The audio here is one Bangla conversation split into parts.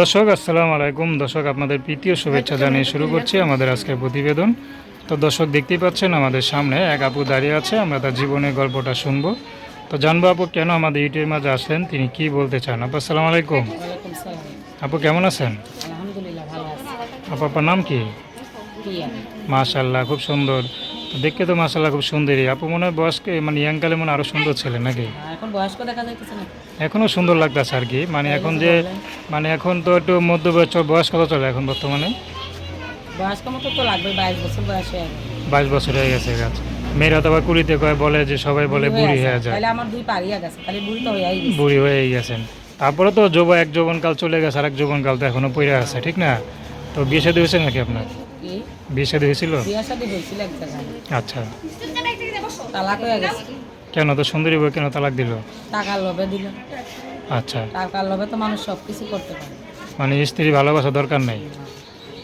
দর্শক আসসালামু আলাইকুম। দর্শক আপনাদের প্রীতীয় শুভেচ্ছা জানিয়ে শুরু করছি আমাদের আজকের প্রতিবেদন। তো দর্শক দেখতেই পাচ্ছেন আমাদের সামনে এক আপু দাঁড়িয়ে আছে আমরা তার জীবনের গল্পটা শুনব। তো জানব আপু কেন আমাদের ইউটিউবের মাঝে আসলেন তিনি কি বলতে চান? আপু আসসালামু আলাইকুম। আপু কেমন আছেন? আপু আপনার নাম কি? মাশাল্লাহ খুব সুন্দর। দেখতে তো মাশাল্লাহ খুব সুন্দরী। আপু মনে হয় বয়স্কে মানে ইয়াংকালে মনে হয় আরও সুন্দর ছিলেন নাকি? এখন বয়স্ক দেখা যাইতেছে না। এখনও সুন্দর লাগতেছে আর কি। মানে এখন যে মানে এখন তো একটু মধ্য বয়স বয়স কত চলে এখন বর্তমানে। বয়স্ক মতো তো লাগবে বাইশ বছর বয়স হয়ে গেল বাইশ বছর হয়ে গেছে গাছ। মেয়েরা তো আবার কুড়িতে কয় বলে যে সবাই বলে বুড়ি হয়ে যায়। তাহলে আমার দুই পারিয়া গেছে খালি বুড়ি তো হয়েই গেছে। বুড়ি হয়ে গেছেন। তারপরে তো যুব এক যৌবনকাল চলে গেছে আর এক যৌবনকাল তো এখনও পড়ে আছে ঠিক না? তো বিয়ে শাদী হয়েছে নাকি আপনার? বিয়ে শাদী হয়েছিল? বিয়ে শাদি হয়েছিল এক জায়গায়। আচ্ছা। তালাক হয়ে গেছে। কেন? তো সুন্দরী বই কেন তালাক দিল? টাকার লোভে দিল। আচ্ছা। টাকার লোভে তো মানুষ সব কিছু করতে পারে। মানে স্ত্রী ভালোবাসা দরকার নেই।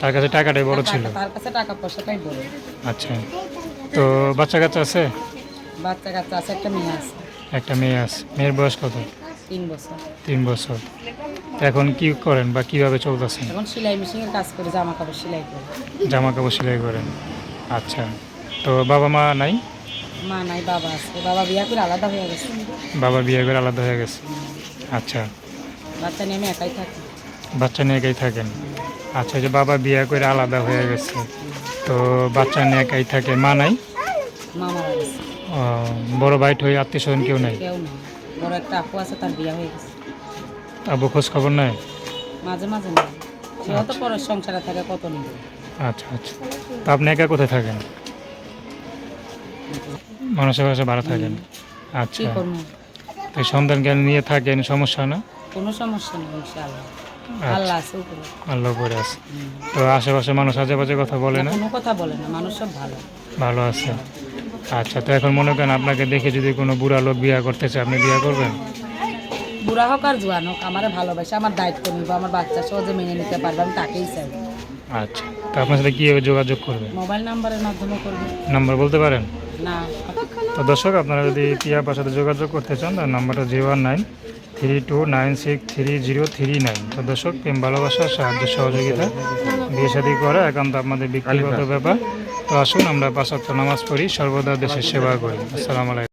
তার কাছে টাকাটাই বড় ছিল। তার কাছে টাকা পয়সাটাই বড়। আচ্ছা। তো বাচ্চা কাচ্চা আছে? বাচ্চা কাচ্চা আছে একটা মেয়ে আছে। একটা মেয়ে আছে। মেয়ের বয়স কত? তিন বছর। তিন বছর। এখন কি করেন বা কীভাবে চলতেছেন? এখন সেলাই মেশিনের কাজ করে জামা কাপড় সেলাই করে। জামা কাপড় সেলাই করেন। আচ্ছা। তো বাবা মা নাই? মা নাই বাবা আছে। বাবা বিয়া করে আলাদা হয়ে গেছে। বাবা বিয়ে করে আলাদা হয়ে গেছে? আচ্ছা। বাচ্চা নিয়ে আমি একাই থাকি। বাচ্চা নিয়ে একাই থাকেন? আচ্ছা যে বাবা বিয়ে করে আলাদা হয়ে গেছে। তো বাচ্চা নিয়ে একাই থাকে। মা নাই? বড় ভাই ঠই আত্মীয় স্বজন কেউ নাই? কেউ নেই। বড় একটা আপু আছে তার বিয়া হয়ে গেছে। আবু খোঁজ খবর নাই মাঝে মাঝে নেই সেও তো পরের সংসারে থাকে কত নেই আচ্ছা আচ্ছা। তো আপনি একা কোথায় থাকেন? মানুষের কাছে ভালো থাকেন? কি আচ্ছা। করব? তো সন্তানকে নিয়ে থাকেন সমস্যা না? কোনো সমস্যা নেই ইনশাআল্লাহ। আচ্ছা। আল্লাহ আছে উপরে আল্লাহ করে আছে। তো আশেপাশে মানুষ আশেপাশে কথা বলে না? কোনো কথা বলে না মানুষ সব ভালো। ভালো আছে। আচ্ছা তো এখন মনে করেন আপনাকে দেখে যদি কোনো বুড়া লোক বিয়ে করতে চায় আপনি বিয়ে করবেন? বুড়া হোক আর জোয়ান হোক আমার ভালোবাসে আমার দায়িত্ব নিব আমার বাচ্চা সহজে মেনে নিতে পারবে আমি তাকেই চাই। আচ্ছা তো আপনার সাথে কীভাবে যোগাযোগ করবে? মোবাইল নাম্বারের মাধ্যমে করবে। নাম্বার বলতে পারেন? না। তো দর্শক আপনারা যদি পিয়া সাথে যোগাযোগ করতে চান তার নাম্বারটা zero one nine three two nine six three zero three nine. তো দর্শক প্রেম ভালোবাসা সাহায্য সহযোগিতা বিয়ে সাদী করা একান্ত আমাদের ব্যক্তিগত ব্যাপার। তো আসুন আমরা পাঁচ নামাজ পড়ি সর্বদা দেশের সেবা করি। আসসালামু আলাইকুম।